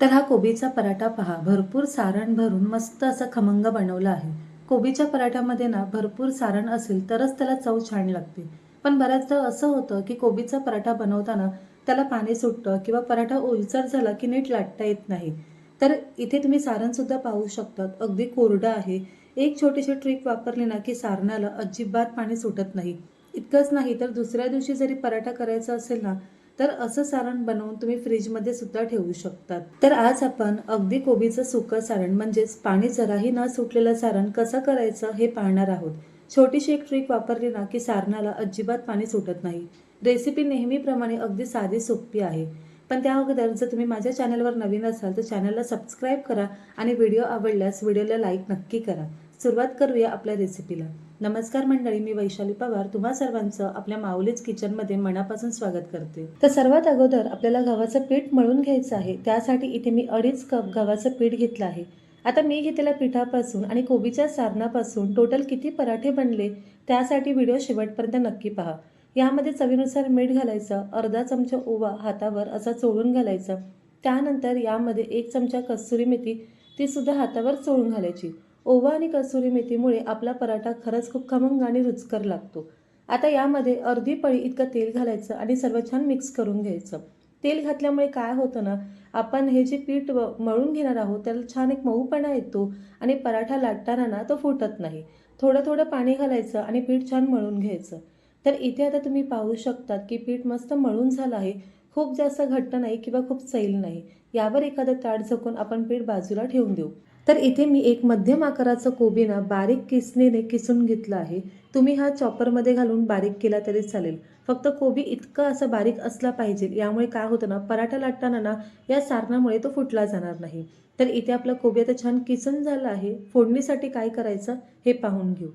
तर हा कोबीचा पराठा पहा. भरपूर सारण भरून मस्त असा खमंग बनवला आहे. कोबीच्या पराठ्यामध्ये ना भरपूर सारण असेल तरच त्याला चव छान लागते. पण बऱ्याचदा असं होतं की कोबीचा पराठा बनवताना त्याला पाणी सुटतं किंवा पराठा ओलसर झाला की नीट लाटता येत नाही. तर इथे तुम्ही सारणसुद्धा पाहू शकतात. अगदी कोरडं आहे. एक छोटीशी ट्रिक वापरली ना की सारणाला अजिबात पाणी सुटत नाही. इतकंच नाही तर दुसऱ्या दिवशी जरी पराठा करायचा असेल ना तर असं सारण बनवून तुम्ही फ्रीजमध्ये सुद्धा ठेवू शकतात. तर आज आपण अगदी कोबीचं सुकं सारण म्हणजेच पाणी जराही न सुटलेलं सारण कसं करायचं हे पाहणार आहोत. छोटीशी एक ट्रिक वापरली ना की सारणाला अजिबात पाणी सुटत नाही. रेसिपी नेहमीप्रमाणे अगदी साधी सोपी आहे. पण त्या अगोदर जर तुम्ही माझ्या चॅनलवर नवीन असाल तर चॅनलला सबस्क्राईब करा आणि व्हिडिओ आवडल्यास व्हिडिओला लाईक नक्की करा. सुरुवात करूया आपल्या रेसिपीला नमस्कार मंडळी मी वैशाली पवार. तुम्हा सर्वांचं आपल्या माऊलीच किचनमध्ये मनापासून स्वागत करते. तर सर्वात अगोदर आपल्याला गव्हाचं पीठ मळून घ्यायचं आहे. त्यासाठी इथे मी अडीच कप गव्हाचं पीठ घेतलं आहे. आता मी घेतलेल्या पिठापासून आणि कोबीच्या सारणापासून टोटल किती पराठे बनले त्यासाठी व्हिडिओ शेवटपर्यंत नक्की पहा. यामध्ये चवीनुसार मीठ घालायचं अर्धा चमचा ओवा हातावर असा चोळून घालायचा. त्यानंतर यामध्ये एक चमचा कस्तुरी मेथी ती सुद्धा हातावर चोळून घालायची. ओवा आणि कसुरी मेथीमुळे आपला पराठा खरंच खूप खमंग आणि रुचकर लागतो. आता यामध्ये अर्धी पळी इतकं तेल घालायचं आणि सर्व छान मिक्स करून घ्यायचं. तेल घातल्यामुळे काय होतं ना आपण हे जे पीठ व- मळून घेणार आहोत त्याला छान एक मऊपणा येतो आणि पराठा लाटताना ना तो फुटत नाही. थोडं थोडं पाणी घालायचं आणि पीठ छान मळून घ्यायचं. तर इथे आता तुम्ही पाहू शकतात की पीठ मस्त मळून झालं आहे. खूप जास्त घट्ट नाही किंवा खूप सैल नाही. यावर एखादं ताट झकून आपण पीठ बाजूला ठेवून देऊ. तर इथे मी एक मध्यम आकाराचं कोबी ना बारीक किसणीने किसून घेतलं आहे. तुम्ही हा चॉपरमध्ये घालून बारीक केला तरी चालेल. फक्त कोबी इतकं असं बारीक असला पाहिजे यामुळे काय होतं ना पराठा लाटताना ना या सारणामुळे तो फुटला जाणार नाही. तर इथे आपला कोबी आता छान किसून झाला आहे. फोडणीसाठी काय करायचं हे पाहून घेऊ.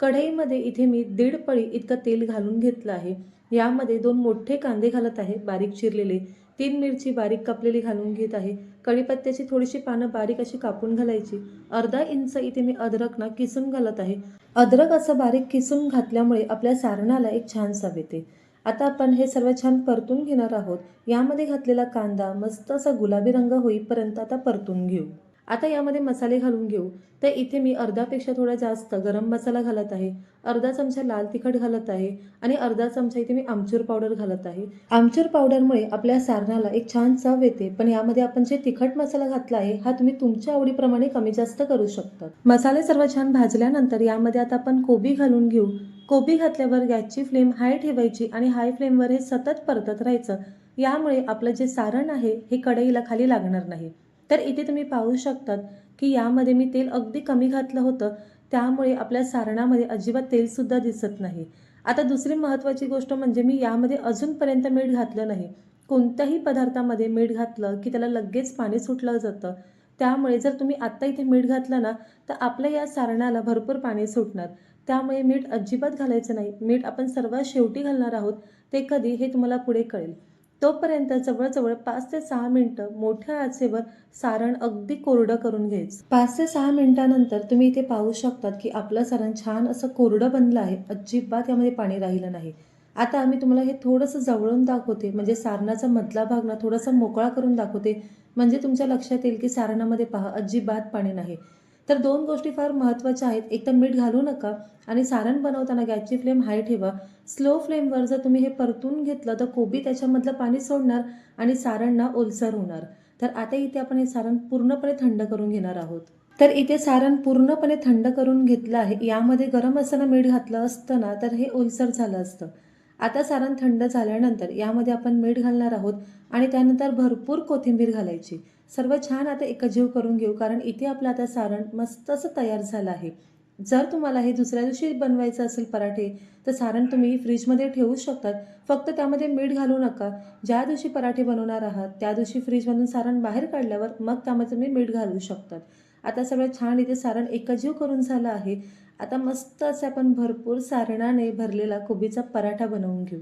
कढईमध्ये इथे मी दीड पळी इतकं तेल घालून घेतलं आहे. यामध्ये दोन मोठे कांदे घालत आहे बारीक चिरलेले. तीन मिरची बारीक कापलेली घालून घेत आहे. कढीपत्त्याची थोडीशी पानं बारीक अशी कापून घालायची. अर्धा इंच इथे मी अद्रक ना किसून घालत आहे. अद्रक असं बारीक किसून घातल्यामुळे आपल्या सारणाला एक छान चव येते आता आपण हे सर्व छान परतून घेणार आहोत. यामध्ये घातलेला कांदा मस्त असा गुलाबी रंग होईपर्यंत आता परतून घेऊ. आता यामध्ये मसाले घालून घेऊ. तर इथे मी अर्धापेक्षा थोडा जास्त गरम मसाला घालत आहे. अर्धा चमचा लाल तिखट घालत आहे. आणि अर्धा चमचा इथे मी आमचूर पावडर घालत आहे. आमचूर पावडरमुळे आपल्या सारणाला एक छान चव येते. पण यामध्ये आपण जे तिखट मसाला घातला आहे हा तुम्ही तुमच्या आवडीप्रमाणे कमी जास्त करू शकता. मसाले सर्व छान भाजल्यानंतर यामध्ये आता आपण कोबी घालून घेऊ. कोबी घातल्यावर गॅसची फ्लेम हाय ठेवायची आणि हाय फ्लेमवर हे सतत परतत राहायचं. यामुळे आपलं जे सारण आहे हे कढईला खाली लागणार नाही. तर इथे तुम्ही पाहू शकतात की यामध्ये मी तेल अगदी कमी घातलं होतं. त्यामुळे आपल्या सारणामध्ये अजिबात तेलसुद्धा दिसत नाही. आता दुसरी महत्त्वाची गोष्ट म्हणजे मी यामध्ये अजूनपर्यंत मीठ घातलं नाही. कोणत्याही पदार्थामध्ये मीठ घातलं की त्याला लगेच पाणी सुटलं जातं. त्यामुळे जर तुम्ही आत्ता इथे मीठ घातलं ना तर आपल्या या सारणाला भरपूर पाणी सुटणार. त्यामुळे मीठ अजिबात घालायचं नाही. मीठ आपण सर्वात शेवटी घालणार आहोत ते कधी हे तुम्हाला पुढे कळेल. तोपर्यंत जवळजवळ पाच ते सहा मिनटं मोठ्या आचेवर सारण अगदी कोरडं करून घ्यायचं. पाच ते सहा मिनिटानंतर तुम्ही इथे पाहू शकतात की आपलं सारण छान असं कोरडं बनलं आहे. अजिबात यामध्ये पाणी राहिलं नाही. आता आम्ही तुम्हाला हे थोडंसं जवळून दाखवते. म्हणजे सारणाचा मधला भाग ना थोडासा मोकळा करून दाखवते. म्हणजे तुमच्या लक्षात येईल की सारणामध्ये पहा अजिबात पाणी नाही. तर दोन गोष्टी फार महत्त्वाच्या आहेत. एक तर मीठ घालू नका आणि सारण बनवताना गॅसची फ्लेम हाय ठेवा. स्लो फ्लेमवर जर तुम्ही हे परतून घेतलं तर कोबी त्याच्यामधलं पाणी सोडणार आणि सारण ना ओलसर होणार. तर आता इथे आपण हे सारण पूर्णपणे थंड करून घेणार आहोत. तर इथे सारण पूर्णपणे थंड करून घेतलं आहे. यामध्ये गरम असताना मीठ घातलं असतं ना तर हे ओलसर झालं असतं. आता सारण थंड झाल्यानंतर यामध्ये आपण मीठ घालणार आहोत आणि त्यानंतर भरपूर कोथिंबीर घालायची. सर्व छान आता एकजीव करून घेऊ कारण इथे आपलं आता सारण मस्त असं तयार झालं आहे. जर तुम्हाला हे दुसऱ्या दिवशी बनवायचं असेल पराठे तर सारण तुम्ही फ्रीजमध्ये ठेवू शकतात. फक्त त्यामध्ये मीठ घालू नका. ज्या दिवशी पराठे बनवणार आहात त्या दिवशी फ्रीजमधून सारण बाहेर काढल्यावर मग त्यामध्ये तुम्ही मीठ घालू शकतात. आता सगळं छान इथे सारण एकजीव करून झालं आहे. आता मस्त असे आपण भरपूर सारणाने भरलेला कोबीचा पराठा बनवून घेऊ.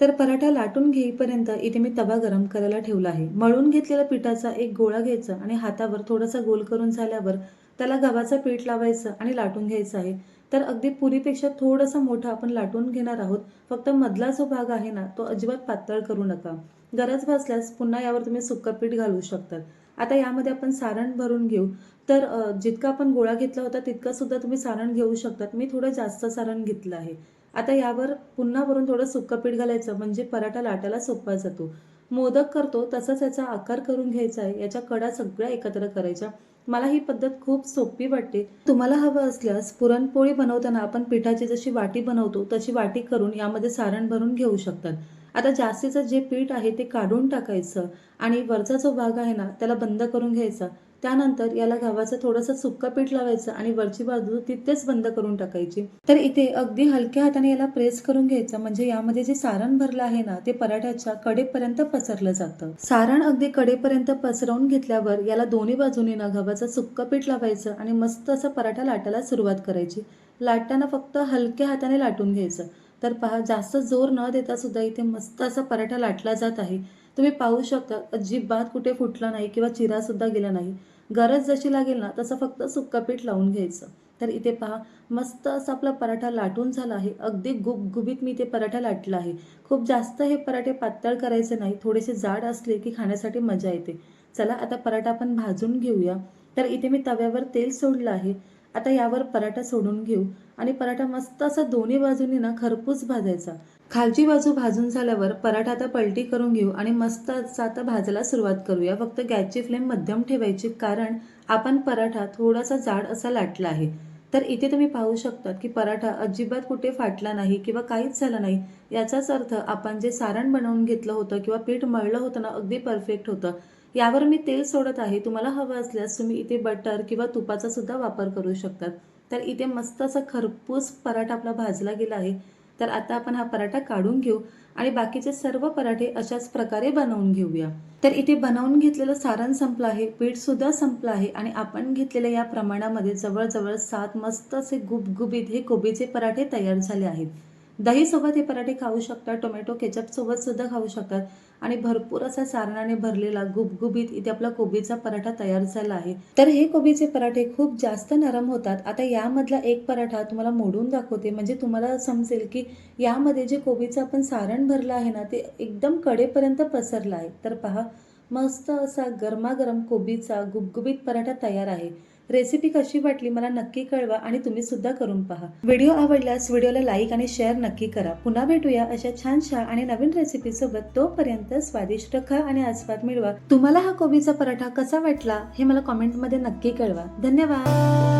तर पराठा लाटून घेईपर्यंत इथे मी तवा गरम करायला ठेवला आहे. मळून घेतलेल्या पिठाचा एक गोळा घ्यायचा आणि हातावर थोडासा गोल करून झाल्यावर त्याला गव्हाचं पीठ लावायचं आणि लाटून घ्यायचं आहे. तर अगदी पुरीपेक्षा थोडंसं मोठं आपण लाटून घेणार आहोत. फक्त मधला जो भाग आहे ना तो अजिबात पातळ करू नका. गरज भासल्यास पुन्हा यावर तुम्ही सुक्कं पीठ घालू शकतात. आता यामध्ये आपण सारण भरून घेऊ. तर जितका आपण गोळा घेतला होता तितकं सुद्धा तुम्ही सारण घेऊ शकतात. मी थोडं जास्त सारण घेतलं आहे. आता यावर पुन्हा वरून थोडं सुक्कं पीठ घालायचं म्हणजे पराठा लाटायला सोपा जातो. मोदक करतो तसंच याचा आकार करून घ्यायचा आहे. याच्या कडा सगळ्या एकत्र करायच्या. मला ही पद्धत खूप सोपी वाटते. तुम्हाला हवं असल्यास पुरणपोळी बनवताना आपण पिठाची जशी वाटी बनवतो तशी वाटी करून यामध्ये सारण भरून घेऊ शकतात. आता जास्तीचं जे पीठ आहे ते काढून टाकायचं आणि वरचा जो भाग आहे ना त्याला बंद करून घ्यायचा. त्यानंतर याला गव्हाचं थोडंसं सुक्का पीठ लावायचं आणि वरची बाजू तिथेच बंद करून टाकायची. तर इथे अगदी हलक्या हाताने याला प्रेस करून घ्यायचं म्हणजे यामध्ये जे सारण भरलं आहे ना ते पराठ्याच्या कडेपर्यंत पसरलं जातं. सारण अगदी कडेपर्यंत पसरवून घेतल्यावर याला दोन्ही बाजूने ना गव्हाचं सुक्क पीठ लावायचं आणि मस्त असं पराठा लाटायला सुरुवात करायची. लाटताना फक्त हलक्या हाताने लाटून घ्यायचं. तर पहा जास्त जोर न देता सुद्धा इथे मस्त असा पराठा लाटला जात आहे. तुम्ही पाहू शकता अजिबात कुठे फुटला नाही किंवा चिरा सुद्धा गेला नाही. गरज जशी लागेल ना तसं फक्त सुक्का पीठ लावून घ्यायचं. तर इथे पहा मस्त असा आपला पराठा लाटून झाला आहे. अगदी गुबगुबीत मी इथे पराठा लाटला आहे. खूप जास्त हे पराठे पातळ करायचे नाही. थोडेसे जाड असले की खाण्यासाठी मजा येते. चला आता पराठा आपण भाजून घेऊया. तर इथे मी तव्यावर तेल सोडलं आहे. आता यावर पराठा सोडून घेऊ. आणि पराठा मस्त असा दोन्ही बाजूनी ना खरपूस भाजायचा. खालची बाजू भाजून झाल्यावर पराठा आता पलटी करून घेऊ आणि मस्त असा आता भाजायला सुरुवात करूया. फक्त गॅसची फ्लेम मध्यम ठेवायची कारण आपण पराठा थोडासा जाड असा लाटला आहे. तर इथे तुम्ही पाहू शकता की पराठा अजिबात कुठे फाटला नाही किंवा काहीच झालं नाही. याचाच अर्थ आपण जे सारण बनवून घेतलं होतं किंवा पीठ मळलं होतं ना अगदी परफेक्ट होतं. यावर मी तेल सोडत आहे. तुम्हाला हवं असल्यास तुम्ही इथे बटर किंवा तुपाचा सुद्धा वापर करू शकतात. तर इथे मस्त असा खरपूस पराठा आपला भाजला गेला आहे. तर आता आपण हा पराठा काढून घेऊ आणि बाकीचे सर्व पराठे अशाच प्रकारे बनवून घेऊया. तर इथे बनवून घेतलेलं सारण संपलं आहे. पीठ सुद्धा संपलं आहे आणि आपण घेतलेल्या या प्रमाणामध्ये जवळजवळ सात मस्त असे गुबगुबीत हे कोबीचे पराठे तयार झाले आहेत. दहीसोबत हे पराठे खाऊ शकतात टोमॅटो केचपसोबत सुद्धा खाऊ शकतात. आणि भरपूर असा सारणाने भरलेला गुबगुबीत इथे आपला कोबीचा पराठा तयार झाला आहे. तर हे कोबीचे पराठे खूप जास्त नरम होतात. आता यामधला एक पराठा तुम्हाला मोडून दाखवते. म्हणजे तुम्हाला समजेल की यामध्ये जे कोबीचं आपण सारण भरलं आहे ना ते एकदम कडेपर्यंत पसरलं आहे. तर पहा मस्त असा गरमागरम कोबीचा गुबगुबीत पराठा तयार आहे. रेसिपी कशी वाटली मला नक्की कळवा आणि तुम्ही सुद्धा करून पहा. व्हिडिओ आवडल्यास व्हिडिओला लाईक आणि शेअर नक्की करा. पुन्हा भेटूया अशा छान छान आणि नवीन रेसिपी सोबत. तोपर्यंत स्वादिष्ट खा आणि आस्वाद मिळवा. तुम्हाला हा कोबीचा पराठा कसा वाटला हे मला कॉमेंटमध्ये नक्की कळवा. धन्यवाद.